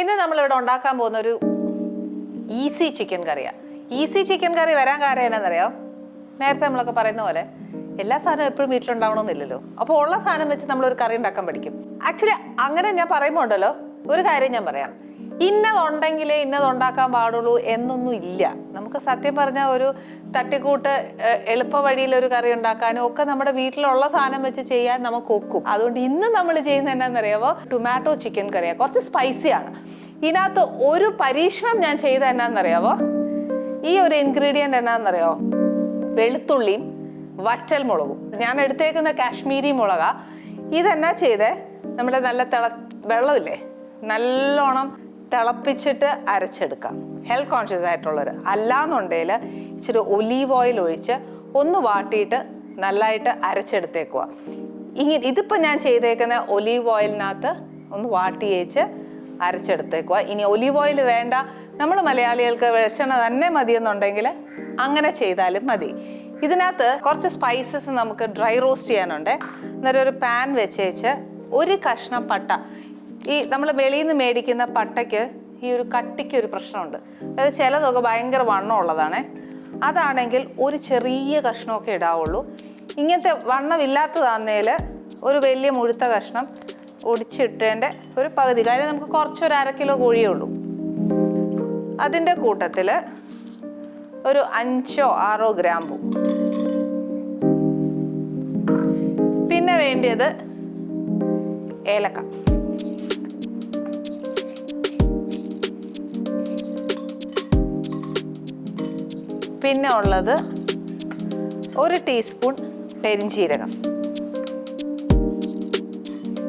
ഇന്ന് നമ്മളിവിടെ ഉണ്ടാക്കാൻ പോകുന്ന ഒരു ഈസി ചിക്കൻ കറിയാണ് ഈസി ചിക്കൻ കറി വരാൻ കാരണം എന്നാണെന്നറിയോ നേരത്തെ നമ്മളൊക്കെ പറയുന്ന പോലെ എല്ലാ സാധനവും എപ്പോഴും വീട്ടിലുണ്ടാവണമെന്നില്ലല്ലോ. അപ്പോൾ ഉള്ള സാധനം വെച്ച് നമ്മൾ ഒരു കറി ഉണ്ടാക്കാൻ പഠിക്കും. ആക്ച്വലി അങ്ങനെ ഞാൻ പറയുമ്പോൾ ഉണ്ടല്ലോ ഒരു കാര്യം ഞാൻ പറയാം. ഇന്നതുണ്ടെങ്കിലേ ഇന്നതുണ്ടാക്കാൻ പാടുള്ളൂ എന്നൊന്നും ഇല്ല. നമുക്ക് സത്യം പറഞ്ഞ ഒരു തട്ടിക്കൂട്ട് എളുപ്പ വഴിയിൽ ഒരു കറി ഉണ്ടാക്കാനും ഒക്കെ നമ്മുടെ വീട്ടിലുള്ള സാധനം വെച്ച് ചെയ്യാൻ നമുക്ക് ഒക്കും. അതുകൊണ്ട് ഇന്ന് നമ്മൾ ചെയ്യുന്നത് എന്നാണെന്നറിയാമോ ടൊമാറ്റോ ചിക്കൻ കറിയാണ് കുറച്ച് സ്പൈസിയാണ് ഇതിനകത്ത് ഒരു പരീക്ഷണം ഞാൻ ചെയ്ത എന്നാണെന്നറിയാവോ ഈ ഒരു ഇൻഗ്രീഡിയന്റ് എന്നാണെന്നറിയോ വെളുത്തുള്ളിയും വറ്റൽ മുളകും. ഞാൻ എടുത്തേക്കുന്ന കാശ്മീരി മുളക. ഇതെന്നാ ചെയ്തേ? നമ്മുടെ നല്ല തിള വെള്ളമില്ലേ? നല്ലോണം തിളപ്പിച്ചിട്ട് അരച്ചെടുക്കാം. ഹെൽത്ത് കോൺഷ്യസ് ആയിട്ടുള്ളവർ അല്ലാന്നുണ്ടെങ്കിൽ ഇച്ചിരി ഒലീവ് ഓയിൽ ഒഴിച്ച് ഒന്ന് വാട്ടിയിട്ട് നല്ലതായിട്ട് അരച്ചെടുത്തേക്കുക ഇങ്ങനെ ഇതിപ്പോൾ ഞാൻ ചെയ്തേക്കുന്ന ഒലീവ് ഓയിലിനകത്ത് ഒന്ന് വാട്ടി വെച്ച് അരച്ചെടുത്തേക്കുക ഇനി ഒലീവ് ഓയിൽ വേണ്ട. നമ്മൾ മലയാളികൾക്ക് വെളിച്ചെണ്ണ തന്നെ മതിയെന്നുണ്ടെങ്കിൽ അങ്ങനെ ചെയ്താലും മതി. ഇതിനകത്ത് കുറച്ച് സ്പൈസസ് നമുക്ക് ഡ്രൈ റോസ്റ്റ് ചെയ്യാനുണ്ട്. അന്നേരം ഒരു പാൻ വെച്ചേച്ച് ഒരു കഷ്ണം പട്ട ഈ നമ്മൾ വെളിയിൽ നിന്ന് മേടിക്കുന്ന പട്ടയ്ക്ക് ഈ ഒരു കട്ടിക്ക് ഒരു പ്രശ്നമുണ്ട്. അതായത് ചിലതൊക്കെ ഭയങ്കര വണ്ണമുള്ളതാണ്. അതാണെങ്കിൽ ഒരു ചെറിയ കഷ്ണമൊക്കെ ഇടാവുള്ളൂ. ഇങ്ങനത്തെ വണ്ണമില്ലാത്തതാന്നേൽ ഒരു വലിയ മുഴുത്ത കഷ്ണം ഒടിച്ചിട്ടേണ്ട ഒരു പകുതി. കാര്യം നമുക്ക് കുറച്ചൊരു അര കിലോ കോഴിയേ ഉള്ളൂ. അതിന്റെ കൂട്ടത്തിൽ ഒരു അഞ്ചോ ആറോ ഗ്രാമ്പു. പിന്നെ വേണ്ടിയത് ഏലക്ക. പിന്നെ ഉള്ളത് ഒരു ടീസ്പൂൺ പെരിഞ്ചീരകം.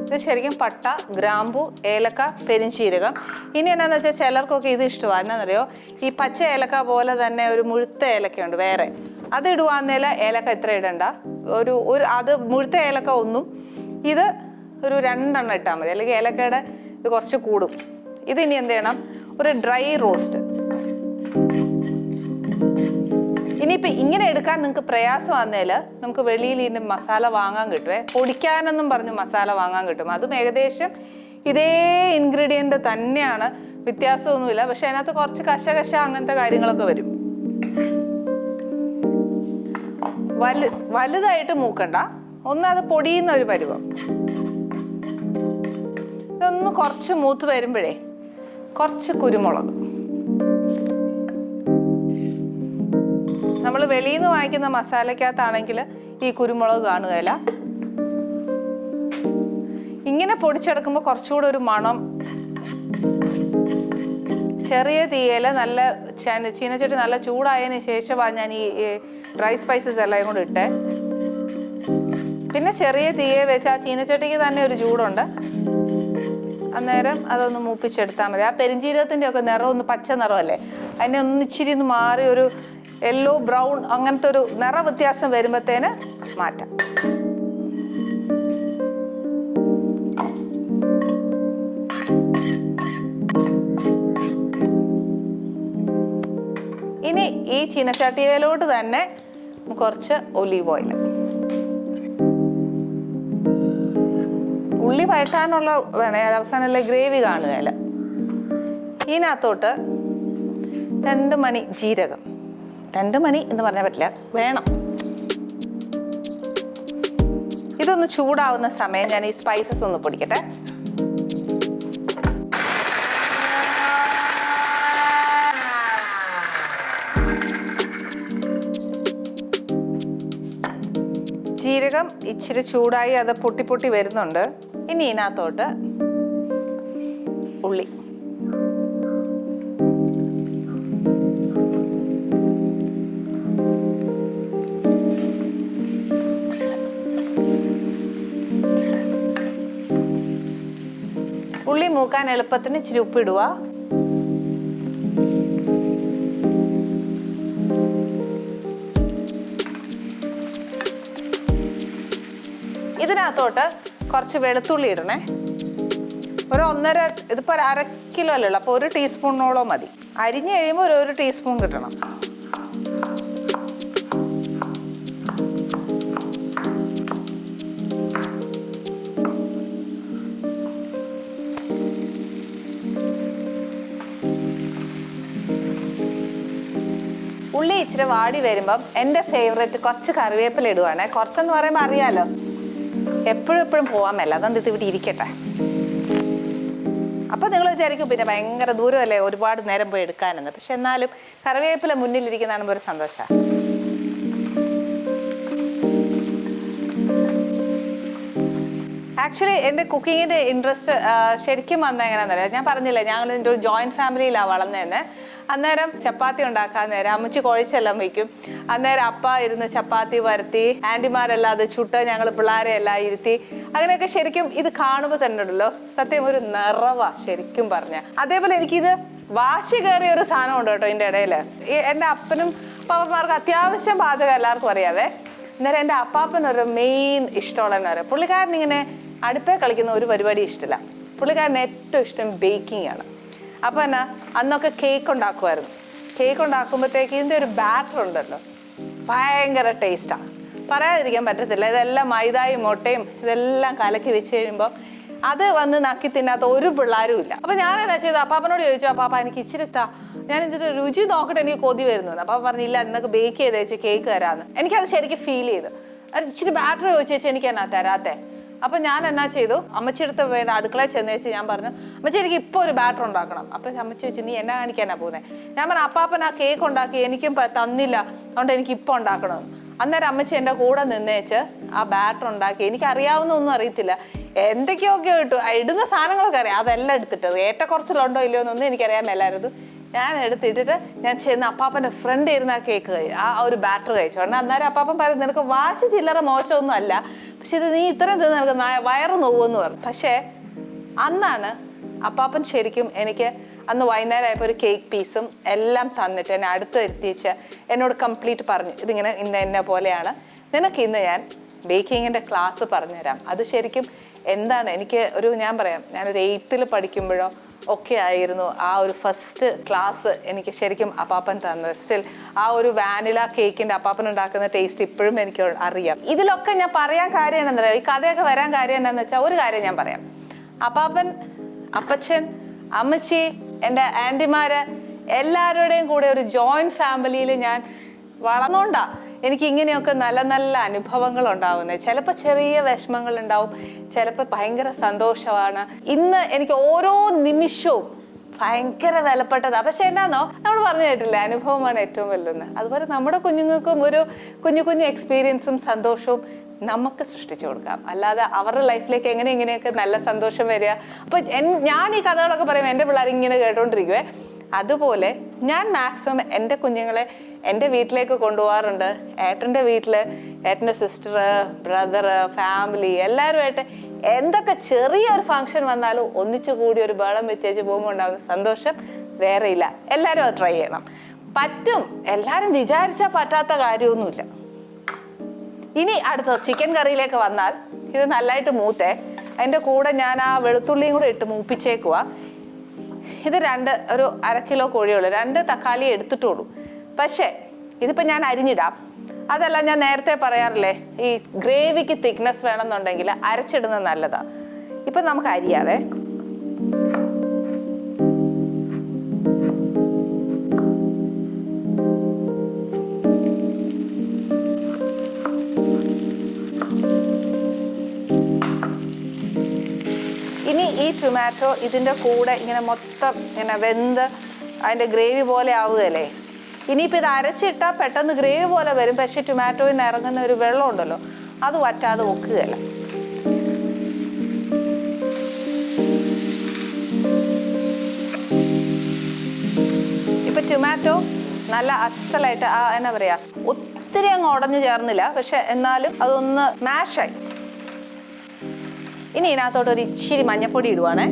ഇത് ശരിക്കും പട്ട ഗ്രാമ്പു ഏലക്ക പെരിഞ്ചീരകം. ഇനി എന്നാന്ന് വെച്ചാൽ ചിലർക്കൊക്കെ ഇത് ഇഷ്ടമാണ് എന്നാന്നറിയോ? ഈ പച്ച ഏലക്ക പോലെ തന്നെ ഒരു മുഴുത്ത ഏലക്കയുണ്ട് വേറെ. അത് ഇടുവാന്നേൽ ഏലക്ക എത്ര ഇടണ്ട. ഒരു ഒരു അത് മുഴുത്ത ഏലക്ക ഒന്നും ഇത് ഒരു രണ്ടെണ്ണം ഇട്ടാൽ മതി. അല്ലെങ്കിൽ ഏലക്കയുടെ ഇത് കുറച്ച് കൂടും. ഇതിനി എന്ത് ചെയ്യണം? ഒരു ഡ്രൈ റോസ്റ്റ്. ഇനിയിപ്പോൾ ഇങ്ങനെ എടുക്കാൻ നിങ്ങൾക്ക് പ്രയാസമാന്നേൽ നമുക്ക് വെളിയിൽ ഇതിന്റെ മസാല വാങ്ങാൻ കിട്ടുമേ പൊടിക്കാനെന്നും പറഞ്ഞ് മസാല വാങ്ങാൻ കിട്ടും. അതും ഏകദേശം ഇതേ ഇൻഗ്രീഡിയന്റ് തന്നെയാണ്. വ്യത്യാസമൊന്നുമില്ല. പക്ഷെ അതിനകത്ത് കുറച്ച് കശകശ അങ്ങനത്തെ കാര്യങ്ങളൊക്കെ വരും. വലു വലുതായിട്ട് മൂക്കണ്ട. ഒന്ന് അത് പൊടിയുന്ന ഒരു പരുവം. ഇതൊന്ന് കുറച്ച് മൂത്ത് വരുമ്പോഴേ കുറച്ച് കുരുമുളക്. നമ്മൾ വെളിയിൽ നിന്ന് വാങ്ങിക്കുന്ന മസാലക്കകത്താണെങ്കിൽ ഈ കുരുമുളക് കാണുകയില്ല. ഇങ്ങനെ പൊടിച്ചെടുക്കുമ്പോൾ കുറച്ചുകൂടെ ഒരു മണം. ചെറിയ തീയൽ നല്ല ചന- ചീനച്ചട്ടി നല്ല ചൂടായതിന് ശേഷമാണ് ഞാൻ ഈ ഡ്രൈ സ്പൈസസ് എല്ലാം കൂടെ ഇട്ടേ. പിന്നെ ചെറിയ തീയെ വെച്ച് ആ ചീനച്ചട്ടിക്ക് തന്നെ ഒരു ചൂടുണ്ട്. അന്നേരം അതൊന്ന് മൂപ്പിച്ചെടുത്താൽ മതി. ആ പെരിഞ്ചീരകത്തിന്റെ ഒക്കെ നിറം ഒന്ന് പച്ച നിറമല്ലേ? അതിനെ ഒന്ന് ഇച്ചിരി ഒന്ന് മാറി ഒരു യെല്ലോ ബ്രൗൺ അങ്ങനത്തെ ഒരു നിറ വ്യത്യാസം വരുമ്പോഴത്തേന് മാറ്റാം. ഇനി ഈ ചീനച്ചട്ടിയിലോട്ട് തന്നെ കുറച്ച് ഒലീവ് ഓയിൽ. ഉള്ളി വഴറ്റാനുള്ള അവസാനം അവസാനമല്ലേ ഗ്രേവി കാണുകയില്ല ഇതിനകത്തോട്ട് രണ്ട് മണി ജീരകം. രണ്ട് മണി എന്ന് പറഞ്ഞാൽ പറ്റില്ല. വേണം. ഇതൊന്ന് ചൂടാവുന്ന സമയം ഞാൻ ഈ സ്പൈസസ് ഒന്ന് പൊടിക്കട്ടെ. ജീരകം ഇച്ചിരി ചൂടായി അത് പൊട്ടി പൊട്ടി വരുന്നുണ്ട്. ഇനി ഇതിനകത്തോട്ട് ഉള്ളി. മൂക്കാൻ എളുപ്പത്തിന് ഇച്ചിരി ഉപ്പിടുക ഇതിനകത്തോട്ട് കുറച്ച് വെളുത്തുള്ളി ഇടണേ. ഒരു ഒന്നര ഇതിപ്പോൾ ഒരു അര കിലോ അല്ലല്ലോ അപ്പോൾ ഒരു ടീസ്പൂണിനോളം മതി. അരിഞ്ഞ് കഴിയുമ്പോൾ ഒരു ഒരു ടീസ്പൂൺ കിട്ടണം. ഇച്ചിരി വാടി വരുമ്പം എന്റെ ഫേവറേറ്റ് കുറച്ച് കറിവേപ്പില ഇടുവാണ്. കുറച്ചെന്ന് പറയുമ്പോൾ അറിയാലോ. എപ്പോഴും എപ്പോഴും പോകാൻ മേല. അതുകൊണ്ട് ഇത് ഇവിടെ ഇരിക്കട്ടെ? അപ്പോൾ നിങ്ങൾ വിചാരിക്കും പിന്നെ ഭയങ്കര ദൂരമല്ലേ ഒരുപാട് നേരം പോയി എടുക്കാനെന്ന്. പക്ഷെ എന്നാലും കറിവേപ്പില മുന്നിലിരിക്കുന്നതാണ് ഒരു സന്തോഷമാണ് ആക്ച്വലി എന്റെ കുക്കിങ്ങിന്റെ ഇൻട്രസ്റ്റ് ശരിക്കും വന്ന എങ്ങനെയാണെന്നറിയാം? ഞാൻ പറഞ്ഞില്ല ഞങ്ങൾ എന്റെ ഒരു ജോയിന്റ് ഫാമിലിയിലാണ് വളർന്നതെന്ന്. അന്നേരം ചപ്പാത്തി ഉണ്ടാക്കാൻ നേരം അമ്മച്ചി കുഴച്ചെല്ലാം വയ്ക്കും അന്നേരം അപ്പ ഇരുന്ന് ചപ്പാത്തി വരത്തി ആന്റിമാരെല്ലാം അത് ചുട്ട് ഞങ്ങൾ പിള്ളേരെ എല്ലാം ഇരുത്തി. അങ്ങനെയൊക്കെ ശരിക്കും ഇത് കാണുമ്പോൾ തന്നെ ഉണ്ടല്ലോ സത്യം ഒരു നിറവാ ശരിക്കും പറഞ്ഞ. അതേപോലെ എനിക്കിത് വാശി കയറിയ ഒരു സാധനം ഉണ്ട് കേട്ടോ ഇതിന്റെ ഇടയിൽ എന്റെ അപ്പനും പാപ്പന്മാർക്ക് അത്യാവശ്യം പാചകം എല്ലാവർക്കും അറിയാവേ. അന്നേരം എന്റെ അപ്പാപ്പനൊരു മെയിൻ ഇഷ്ടമുള്ളതെന്ന് പറയാം. പുള്ളിക്കാരൻ ഇങ്ങനെ അടുപ്പേ കളിക്കുന്ന ഒരു പരിപാടി ഇഷ്ടമില്ല പുള്ളിക്കാരന് ഏറ്റവും ഇഷ്ടം ബേക്കിംഗ് ആണ്. അപ്പോൾ എന്നാ അന്നൊക്കെ കേക്ക് ഉണ്ടാക്കുമായിരുന്നു. കേക്ക് ഉണ്ടാക്കുമ്പോഴത്തേക്ക് ഇതിന്റെ ഒരു ബാറ്റർ ഉണ്ടല്ലോ. ഭയങ്കര ടേസ്റ്റാണ് പറയാതിരിക്കാൻ പറ്റത്തില്ല. ഇതെല്ലാം മൈദായും മുട്ടയും ഇതെല്ലാം കലക്കി വെച്ച് കഴിയുമ്പോൾ അത് വന്ന് നക്കി തിന്നാത്ത ഒരു പിള്ളേരും ഇല്ല. അപ്പൊ ഞാൻ എന്നാ ചെയ്തു? അപ്പാപ്പനോട് ചോദിച്ചു അപ്പാപ്പ എനിക്ക് ഇച്ചിരി താ ഞാൻ എന്നിട്ട് രുചി നോക്കട്ടെ എനിക്ക് കൊതി വരുന്നു. അപ്പാപ്പ പറഞ്ഞില്ല എന്നൊക്കെ ബേക്ക് ചെയ്ത് വെച്ച് കേക്ക് തരാന്ന്. എനിക്കത് ശരിക്കും ഫീൽ ചെയ്തു. അത് ഇച്ചിരി ബാറ്ററി ചോദിച്ചു വെച്ചാൽ എനിക്ക് എന്നാ തരാത്തെ? അപ്പൊ ഞാൻ എന്നാ ചെയ്തു? അമ്മച്ചിടുത്ത് വേണ്ട അടുക്കളയിൽ ചെന്ന് വെച്ച് ഞാൻ പറഞ്ഞു അമ്മച്ചി എനിക്ക് ഇപ്പോൾ ഒരു ബാറ്റർ ഉണ്ടാക്കണം. അപ്പൊ അമ്മച്ചി വെച്ച് നീ എന്നാ കാണിക്കാനാ പോകുന്നത് ഞാൻ പറഞ്ഞു അപ്പാപ്പൻ ആ കേക്ക് ഉണ്ടാക്കി എനിക്കും തന്നില്ല. അതുകൊണ്ട് എനിക്ക് ഇപ്പോൾ ഉണ്ടാക്കണം അന്നേരം അമ്മച്ചി എന്റെ കൂടെ നിന്നേച്ച് ആ ബാറ്റർ ഉണ്ടാക്കി. എനിക്ക് അറിയാവുന്ന ഒന്നും അറിയത്തില്ല. എന്തൊക്കെയൊക്കെ ഇട്ടു. ഇടുന്ന സാധനങ്ങളൊക്കെ അറിയാം. അതെല്ലാം എടുത്തിട്ടത്. ഏറ്റക്കുറച്ചിലുണ്ടോ ഇല്ലയോ എന്നൊന്നും എനിക്കറിയാൻ ഞാൻ എടുത്തിട്ടിട്ട് ഞാൻ ചെന്ന് അപ്പാപ്പന്റെ ഫ്രണ്ട് ഇരുന്ന് ആ കേക്ക് ആ ഒരു ബാറ്റർ കഴിച്ചു. കാരണം അന്നേരം അപ്പാപ്പൻ പറയുന്നത് നിനക്ക് വാശി ചില്ലറ മോശമൊന്നും അല്ല. പക്ഷെ ഇത് നീ ഇത്രയും തിന്ന് നിനക്ക് വയറ് നോവുമെന്ന് പറഞ്ഞു. പക്ഷേ അന്നാണ് അപ്പാപ്പൻ ശരിക്കും എനിക്ക് അന്ന് വൈകുന്നേരം ആയപ്പോൾ ഒരു കേക്ക് പീസും എല്ലാം തന്നിട്ട് എന്നെ അടുത്ത് എത്തിച്ച് എന്നോട് കംപ്ലീറ്റ് പറഞ്ഞു ഇതിങ്ങനെ ഇന്ന എന്നെ പോലെയാണ്. നിനക്ക് ഇന്ന് ഞാൻ ബേക്കിങ്ങിന്റെ ക്ലാസ് പറഞ്ഞുതരാം. അത് ശരിക്കും എന്താണ്? എനിക്ക് ഒരു ഞാൻ പറയാം ഞാനൊരു എയ്ത്തിൽ പഠിക്കുമ്പോഴോ ഒക്കെ ആയിരുന്നു ആ ഒരു ഫസ്റ്റ് ക്ലാസ് എനിക്ക് ശരിക്കും അപ്പാപ്പൻ തന്നത്. സ്റ്റിൽ ആ ഒരു വാനില കേക്കിന്റെ അപ്പാപ്പൻ ഉണ്ടാക്കുന്ന ടേസ്റ്റ് ഇപ്പോഴും എനിക്ക് അറിയാം. ഇതിലൊക്കെ ഞാൻ പറയാൻ കാര്യം എന്താണെന്നറിയാം ഈ കഥയൊക്കെ വരാൻ കാര്യം എന്താണെന്ന് വെച്ചാൽ ഒരു കാര്യം ഞാൻ പറയാം. അപ്പാപ്പൻ അപ്പച്ചൻ അമ്മച്ചി എന്റെ ആന്റിമാര് എല്ലാവരുടെയും കൂടെ ഒരു ജോയിന്റ് ഫാമിലിയിൽ ഞാൻ വളർന്നോണ്ടാ. എനിക്ക് ഇങ്ങനെയൊക്കെ നല്ല നല്ല അനുഭവങ്ങൾ ഉണ്ടാവുന്നത് ചിലപ്പോൾ ചെറിയ വിഷമങ്ങൾ ഉണ്ടാവും ചിലപ്പോൾ ഭയങ്കര സന്തോഷമാണ്. ഇന്ന് എനിക്ക് ഓരോ നിമിഷവും ഭയങ്കര വിലപ്പെട്ടതാണ് പക്ഷെ എന്നാന്നോ? നമ്മൾ പറഞ്ഞു കേട്ടില്ല അനുഭവമാണ് ഏറ്റവും വലുതെന്ന്. അതുപോലെ നമ്മുടെ കുഞ്ഞുങ്ങൾക്കും ഒരു കുഞ്ഞു കുഞ്ഞു എക്സ്പീരിയൻസും സന്തോഷവും നമുക്ക് സൃഷ്ടിച്ചു കൊടുക്കാം. അല്ലാതെ അവരുടെ ലൈഫിലേക്ക് എങ്ങനെ ഇങ്ങനെയൊക്കെ നല്ല സന്തോഷം വരിക. അപ്പോൾ ഞാൻ ഈ കഥകളൊക്കെ പറയും എന്റെ പിള്ളേർ ഇങ്ങനെ കേട്ടോണ്ടിരിക്കുവേ. അതുപോലെ ഞാൻ മാക്സിമം എന്റെ കുഞ്ഞുങ്ങളെ എന്റെ വീട്ടിലേക്ക് കൊണ്ടുപോകാറുണ്ട്. ഏട്ടന്റെ വീട്ടിൽ ഏട്ടന്റെ സിസ്റ്റർ ബ്രദർ ഫാമിലി എല്ലാവരുമായിട്ട് എന്തൊക്കെ ചെറിയൊരു ഫംഗ്ഷൻ വന്നാലും ഒന്നിച്ചു കൂടി ഒരു ബേളം വെച്ചേച്ച് പോകുമ്പോൾ ഉണ്ടാകുന്ന സന്തോഷം വേറെ ഇല്ല. എല്ലാവരും അത് ട്രൈ ചെയ്യണം. പറ്റും. എല്ലാവരും വിചാരിച്ചാൽ പറ്റാത്ത കാര്യമൊന്നുമില്ല. ഇനി അടുത്ത ചിക്കൻ കറിയിലേക്ക് വന്നാൽ ഇത് നല്ലതായിട്ട് മൂത്തേ. അതിന്റെ കൂടെ ഞാൻ ആ വെളുത്തുള്ളിയും കൂടെ ഇട്ട് മൂപ്പിച്ചേക്കുക ഇത് രണ്ട് ഒരു അര കിലോ കോഴിയുള്ളൂ രണ്ട് തക്കാളി എടുത്തിട്ടുള്ളൂ. പക്ഷേ ഇതിപ്പോൾ ഞാൻ അരിഞ്ഞിടാം. അതല്ല ഞാൻ നേരത്തെ പറയാറില്ലേ ഈ ഗ്രേവിക്ക് തിക്നെസ് വേണമെന്നുണ്ടെങ്കിൽ അരച്ചിടുന്നത് നല്ലതാ. ഇപ്പം നമുക്ക് അരിയാവേ. ഇനി ഈ ടൊമാറ്റോ ഇതിന്റെ കൂടെ ഇങ്ങനെ മൊത്തം ഇങ്ങനെ വെന്ത് അതിന്റെ ഗ്രേവി പോലെ ആവുകയല്ലേ? ഇനിയിപ്പോൾ ഇത് അരച്ചിട്ടാൽ പെട്ടെന്ന് ഗ്രേവി പോലെ വരും. പക്ഷേ ടൊമാറ്റോയിൽ നിന്ന് ഇറങ്ങുന്ന ഒരു വെള്ളം ഉണ്ടല്ലോ അത് വറ്റാതെ ഒക്കുകയല്ല. ഇപ്പൊ ടൊമാറ്റോ നല്ല അസലായിട്ട് ആ എന്നാ പറയാ ഒത്തിരി അങ്ങ് ഉടഞ്ഞു ചേർന്നില്ല. പക്ഷെ എന്നാലും അതൊന്ന് മാഷായി. ഇനി ഇതിനകത്തോട്ട് ഒരു ഇച്ചിരി മഞ്ഞപ്പൊടി ഇടുവാണേ.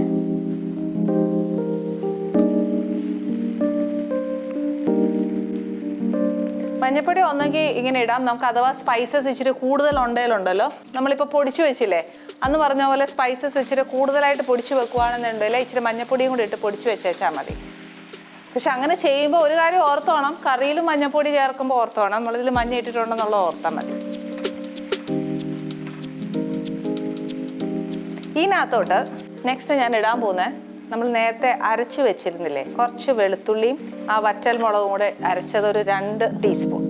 മഞ്ഞപ്പൊടി ഒന്നെങ്കിൽ ഇങ്ങനെ ഇടാം. നമുക്ക് അഥവാ സ്പൈസസ് ഇച്ചിരി കൂടുതൽ ഉണ്ടേലുണ്ടല്ലോ നമ്മളിപ്പോൾ പൊടിച്ചു വെച്ചില്ലേ? അന്ന് പറഞ്ഞ പോലെ സ്പൈസസ് ഇച്ചിരി കൂടുതലായിട്ട് പൊടിച്ചു വെക്കുകയാണെന്നുണ്ടെങ്കിൽ ഇച്ചിരി മഞ്ഞപ്പൊടിയും കൂടി ഇട്ട് പൊടിച്ചു വെച്ചേച്ചാൽ മതി. പക്ഷെ അങ്ങനെ ചെയ്യുമ്പോൾ ഒരു കാര്യം ഓർത്തോണം. കറിയിലും മഞ്ഞപ്പൊടി ചേർക്കുമ്പോൾ ഓർത്തോണം. നമ്മളിതിൽ മഞ്ഞ ഇട്ടിട്ടുണ്ടെന്നുള്ള ഓർത്താൽ മതി. ഇതിനകത്തോട്ട് നെക്സ്റ്റ് ഞാൻ ഇടാൻ പോകുന്നത് നമ്മൾ നേരത്തെ അരച്ചു വെച്ചിരുന്നില്ലേ? കുറച്ച് വെളുത്തുള്ളിയും ആ വറ്റൽ മുളകും കൂടെ അരച്ചത് ഒരു രണ്ട് ടീസ്പൂൺ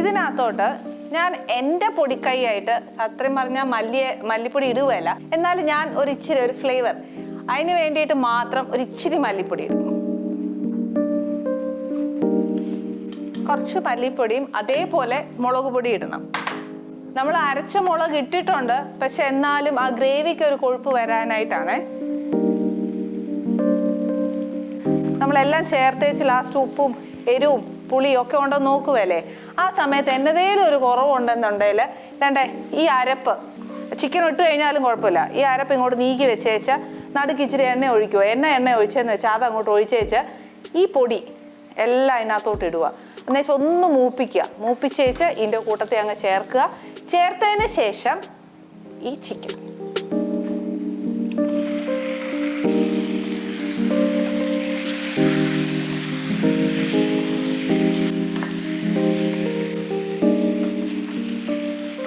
ഇതിനകത്തോട്ട് ഞാൻ എന്റെ പൊടിക്കൈയായിട്ട് സത്യം പറഞ്ഞാൽ മല്ലിയ മല്ലിപ്പൊടി ഇടുകയല്ല. എന്നാൽ ഞാൻ ഒരു ഇച്ചിരി ഒരു ഫ്ലേവർ അതിന് വേണ്ടിയിട്ട് മാത്രം ഒരു ഇച്ചിരി മല്ലിപ്പൊടി ഇടും. കുറച്ച് മല്ലിപ്പൊടിയും അതേപോലെ മുളക് പൊടി ഇടണം. നമ്മൾ അരച്ച മുളക് ഇട്ടിട്ടുണ്ട്. പക്ഷെ എന്നാലും ആ ഗ്രേവിക്ക് ഒരു കൊഴുപ്പ് വരാനായിട്ടാണ്. നമ്മളെല്ലാം ചേർത്തേച്ച് ലാസ്റ്റ് ഉപ്പും എരിവും പുളിയും ഒക്കെ ഉണ്ടോ നോക്കുവല്ലേ? ആ സമയത്ത് എന്നതേലും ഒരു കുറവുണ്ടെന്നുണ്ടെങ്കിൽ വേണ്ടേ ഈ അരപ്പ് ചിക്കൻ ഇട്ട് കഴിഞ്ഞാലും കുഴപ്പമില്ല. ഈ അരപ്പ് ഇങ്ങോട്ട് നീക്കി വെച്ചേച്ച് നടുക്ക് ഇച്ചിരി എണ്ണ ഒഴിക്കുക. എണ്ണ എണ്ണ ഒഴിച്ചെന്ന് വെച്ചാൽ അത് അങ്ങോട്ട് ഒഴിച്ചേച്ച് ഈ പൊടി എല്ലാം അതിനകത്തോട്ട് ഇടുക. എന്നുവെച്ചാൽ ഒന്ന് മൂപ്പിക്കുക. മൂപ്പിച്ചേച്ച് ഇതിന്റെ കൂട്ടത്തെ അങ്ങ് ചേർക്കുക. ചേർത്തതിന് ശേഷം ഈ ചിക്കൻ.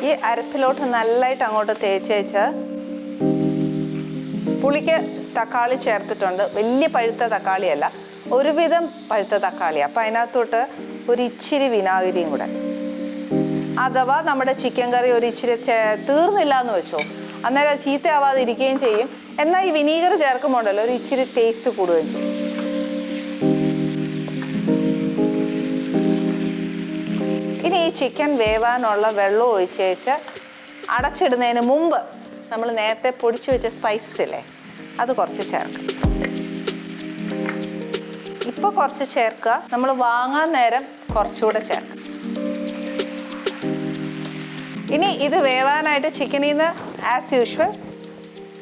ഈ അരപ്പിലോട്ട് നല്ലതായിട്ട് അങ്ങോട്ട് തേച്ച് വെച്ച പുളിക്ക് തക്കാളി ചേർത്തിട്ടുണ്ട്. വലിയ പഴുത്ത തക്കാളിയല്ല ഒരുവിധം പഴുത്ത തക്കാളി അപ്പം അതിനകത്തോട്ട് ഒരു ഇച്ചിരി വിനാഗിരിയും കൂടെ. അഥവാ നമ്മുടെ ചിക്കൻ കറി ഒരു ഇച്ചിരി തീർന്നില്ല എന്ന് വെച്ചോ അന്നേരം ചീത്തയാവാതെ ഇരിക്കുകയും ചെയ്യും. എന്നാൽ ഈ വിനീഗർ ചേർക്കുമ്പോണ്ടല്ലോ ഒരു ഇച്ചിരി ടേസ്റ്റ് കൂടുകയും ചെയ്യും. ഇനി ഈ ചിക്കൻ വേവാനുള്ള വെള്ളം ഒഴിച്ചേച്ച് അടച്ചിടുന്നതിന് മുമ്പ് നമ്മൾ നേരത്തെ പൊടിച്ചു വെച്ച സ്പൈസസ് ഇല്ലേ അത് കുറച്ച് ചേർക്കാം. ഇപ്പോൾ കുറച്ച് ചേർക്കുക. നമ്മൾ വാങ്ങാൻ നേരം കുറച്ചുകൂടെ ചേർക്കുക ഇനി ഇത് വേവാനായിട്ട് ചിക്കനിൽ നിന്ന് ആസ് യൂഷ്വൽ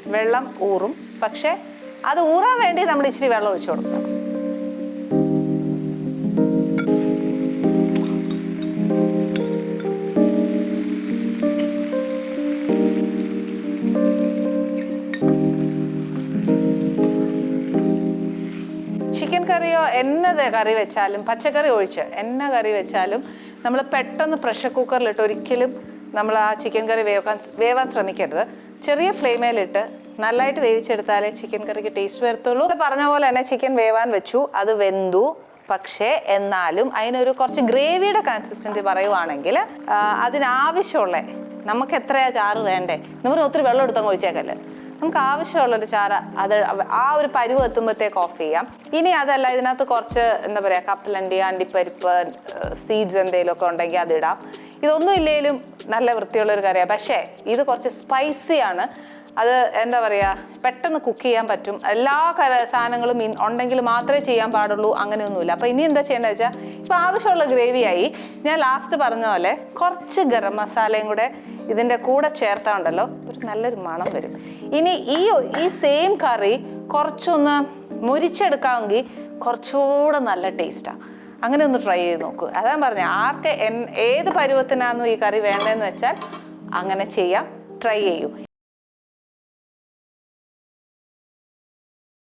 വെള്ളം ഊറും. പക്ഷേ അത് ഊറാൻ വേണ്ടി നമ്മൾ ഇച്ചിരി വെള്ളം ഒഴിച്ചു കൊടുക്കണം ചിക്കൻ കറിയോ എന്നത് കറി വെച്ചാലും പച്ചക്കറി ഒഴിച്ച് എന്ന കറി വെച്ചാലും നമ്മൾ പെട്ടെന്ന് പ്രഷർ കുക്കറിലിട്ട് ഒരിക്കലും നമ്മൾ ആ ചിക്കൻ കറി വേവാൻ വേവാൻ ശ്രമിക്കരുത്. ചെറിയ ഫ്ലെയിമേലിട്ട് നല്ലതായിട്ട് വേവിച്ചെടുത്താലേ ചിക്കൻ കറിക്ക് ടേസ്റ്റ് വരത്തുള്ളൂ. പറഞ്ഞ പോലെ തന്നെ ചിക്കൻ വേവാൻ വെച്ചു അത് വെന്തു. പക്ഷേ എന്നാലും അതിനൊരു കുറച്ച് ഗ്രേവിയുടെ കൺസിസ്റ്റൻസി പറയുവാണെങ്കിൽ അതിനാവശ്യമുള്ള നമുക്ക് എത്രയാ ചാറ് വേണ്ടേ? നമ്മൾ ഒത്തിരി വെള്ളം എടുത്തങ്ങ് ഒഴിച്ചേക്കല്ലേ? നമുക്ക് ആവശ്യമുള്ളൊരു ചാറ് അത് ആ ഒരു പരിവ് എത്തുമ്പോഴത്തേക്ക് ഓഫ് ചെയ്യാം. ഇനി അതല്ല ഇതിനകത്ത് കുറച്ച് എന്താ പറയുക കപ്പലണ്ടി അണ്ടിപ്പരിപ്പ് സീഡ്സ് എന്തെങ്കിലുമൊക്കെ ഉണ്ടെങ്കിൽ അതിടാം. ഇതൊന്നും ഇല്ലെങ്കിലും നല്ല വൃത്തിയുള്ള ഒരു കറിയാണ് പക്ഷേ ഇത് കുറച്ച് സ്പൈസി ആണ്. അത് എന്താ പറയുക പെട്ടെന്ന് കുക്ക് ചെയ്യാൻ പറ്റും. എല്ലാ സാധനങ്ങളും ഉണ്ടെങ്കിൽ മാത്രമേ ചെയ്യാൻ പാടുള്ളൂ അങ്ങനെയൊന്നുമില്ല. അപ്പോൾ ഇനി എന്താ ചെയ്യേണ്ടത് വെച്ചാൽ ഇപ്പോൾ ആവശ്യമുള്ള ഗ്രേവിയായി ഞാൻ ലാസ്റ്റ് പറഞ്ഞ പോലെ കുറച്ച് ഗരം മസാലയും കൂടെ ഇതിന്റെ കൂടെ ചേർത്താൽ ഉണ്ടല്ലോ ഒരു നല്ലൊരു മണം വരും. ഇനി ഈ ഈ സെയിം കറി കുറച്ചൊന്ന് മുരിച്ചെടുക്കാമെങ്കിൽ കുറച്ചുകൂടെ നല്ല ടേസ്റ്റാണ് അങ്ങനെ ഒന്ന് ട്രൈ ചെയ്ത് നോക്കൂ. അതാ പറഞ്ഞത് ആർക്ക് എൻ ഏത് പരുവത്തിനാണെന്ന് ഈ കറി വേണ്ടതെന്ന് വെച്ചാൽ അങ്ങനെ ചെയ്യാം ട്രൈ ചെയ്യൂ.